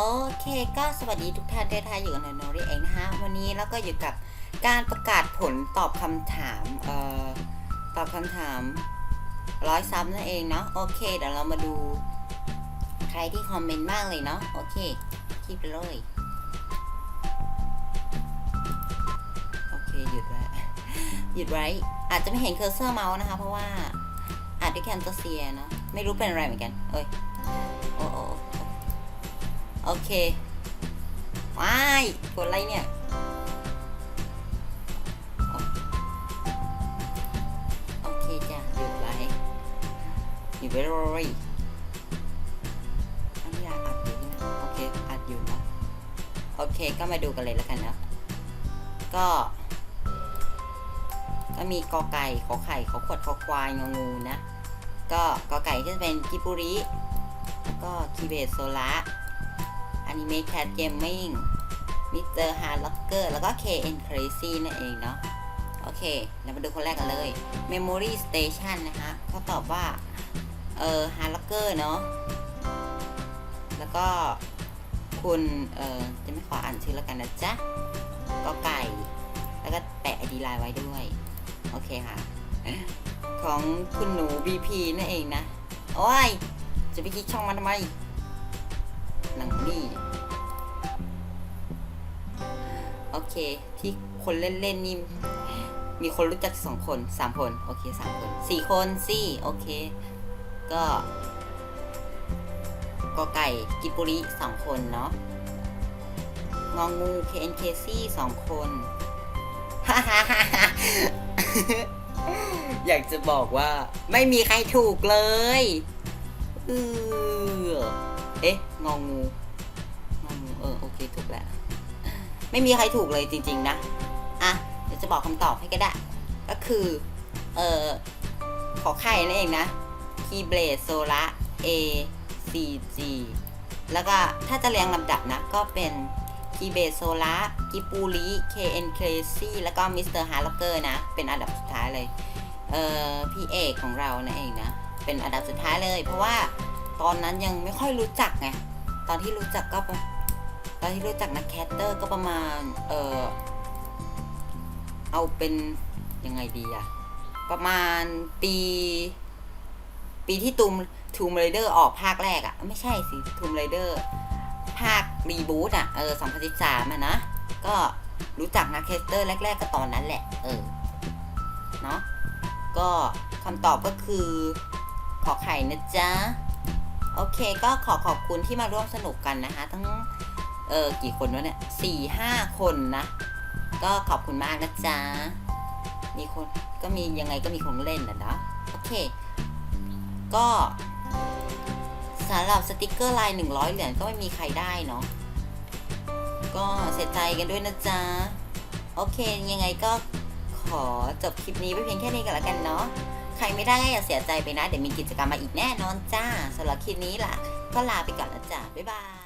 โอเคก็สวัสดีทุกท่านที่ท่านอยู่กับนนโนริเองนะคะวันนี้เราก็อยู่กับการประกาศผลตอบคำถามเอ่อตอบคำถามร้อยซ้ำนั่นเองเนาะโอเคเดี๋ยวเรามาดูใครที่คอมเมนต์บ้างเลยเนาะโอเคคลิปไปเลยโอเคหยุดไว้หยุดไว้อาจจะไม่เห็นเคอร์เซอร์เมาส์นะคะ เพราะว่าอาจด้วยแคนเตอร์เซียเนาะไม่รู้เป็นอะไรเหมือนกันเอ้ยโอ้ โอเคว้ายกดอะไรเนี่ย โอเคจ้ะหยุดไว้หยุดไว้เลยอันนี้อัดอยู่นะโอเค อัดอยู่นะโอเค ก็มาดูกันเลยแล้วกันนะ ก็ ก็มีกอไก่ ขอไข่ ขอขวด ขอควาย งงูนะ ก็กอไก่ก็จะเป็นกิปุริ แล้วก็คีเบสโซล่าอนิเมะ แคทเกมมิ่งมิสเตอร์ฮาร์ล็อกเกอร์แล้วก็ KN Crazy นั่นเองเนาะโอเค เรามาดูคนแรกกันเลย Memory Station นะคะเขาตอบว่า เออฮาร์ล็อกเกอร์เนาะแล้วก็คุณเออจะไม่ขออ่านชื่อแล้วกันนะจ๊ะก็ไก่ แล้วก็แปะไอดีไลน์ไว้ด้วย โอเคค่ะ ของคุณหนู BP นั่นเองนะ โอ้ย จะไปคิดช่องมันทำไม หนังนี่โอเค ที่คนเล่นๆนี่มีคนรู้จักสองคนสามคน โอเคสามคนสี่คนสี่โอเค ก็กอไก่กิปุริสองคนเนาะงองู KNKC สองคนอยากจะบอกว่า ไม่มีใครถูกเลยออ เอ๊ะ งองูงองูเออ โอเค ถูกแล้ว ไม่มีใครถูกเลยจริง ๆ นะ อะ เดี๋ยวจะบอกคำตอบให้ก็ได้ ก็คือ เออขอไข่นั่นเองนะ คีเบลโซล่า A C G แล้วก็ถ้าจะเรียงลำดับนะ ก็เป็นคีเบโซล่ากิปูริ KN Crazy แล้วก็มิสเตอร์ฮาร์ล็อกเกอร์นะ เป็นอันดับสุดท้ายเลย เออพี่เอกของเรานั่นเองนะ เป็นอันดับสุดท้ายเลย เพราะว่า ตอนนั้นยังไม่ค่อยรู้จักไงตอนที่รู้จักก็ตอนที่รู้จักนักแคสเตอร์ก็ประมาณ เออเอาเป็นยังไงดีอะประมาณปี ปีที่ตูมทูมไรเดอร์ออกภาคแรกอะไม่ใช่สิทูมไรเดอร์ภาครีบูตอะเออ2013อะนะ ก็รู้จักนักแคสเตอร์แรก ๆ ก็ตอนนั้นแหละ เออ เนาะก็คำตอบก็คือ ขอไข่นะจ๊ะ โอเคก็ขอขอบคุณที่มาร่วมสนุกกันนะคะทั้งเออกี่คนวะเนี่ยสี่ห้าคนนะ ก็ขอบคุณมากนะจ๊ะ มีคนก็มียังไงก็มีคนเล่นนะเนาะโอเค ก็สำหรับสติกเกอร์ลายหนึ่งร้อยเหรียญก็ไม่มีใครได้เนาะก็เสียใจกันด้วยนะจ๊ะ โอเคยังไงก็ขอจบคลิปนี้ไปเพียงแค่นี้กันละกันเนาะ ใครไม่ได้ก็อย่าเสียใจไปนะ เดี๋ยวมีกิจกรรมมาอีกแน่นอนจ้าสำหรับคลิปนี้ล่ะ ก็ลาไปก่อนแล้วจ้าบ๊ายบาย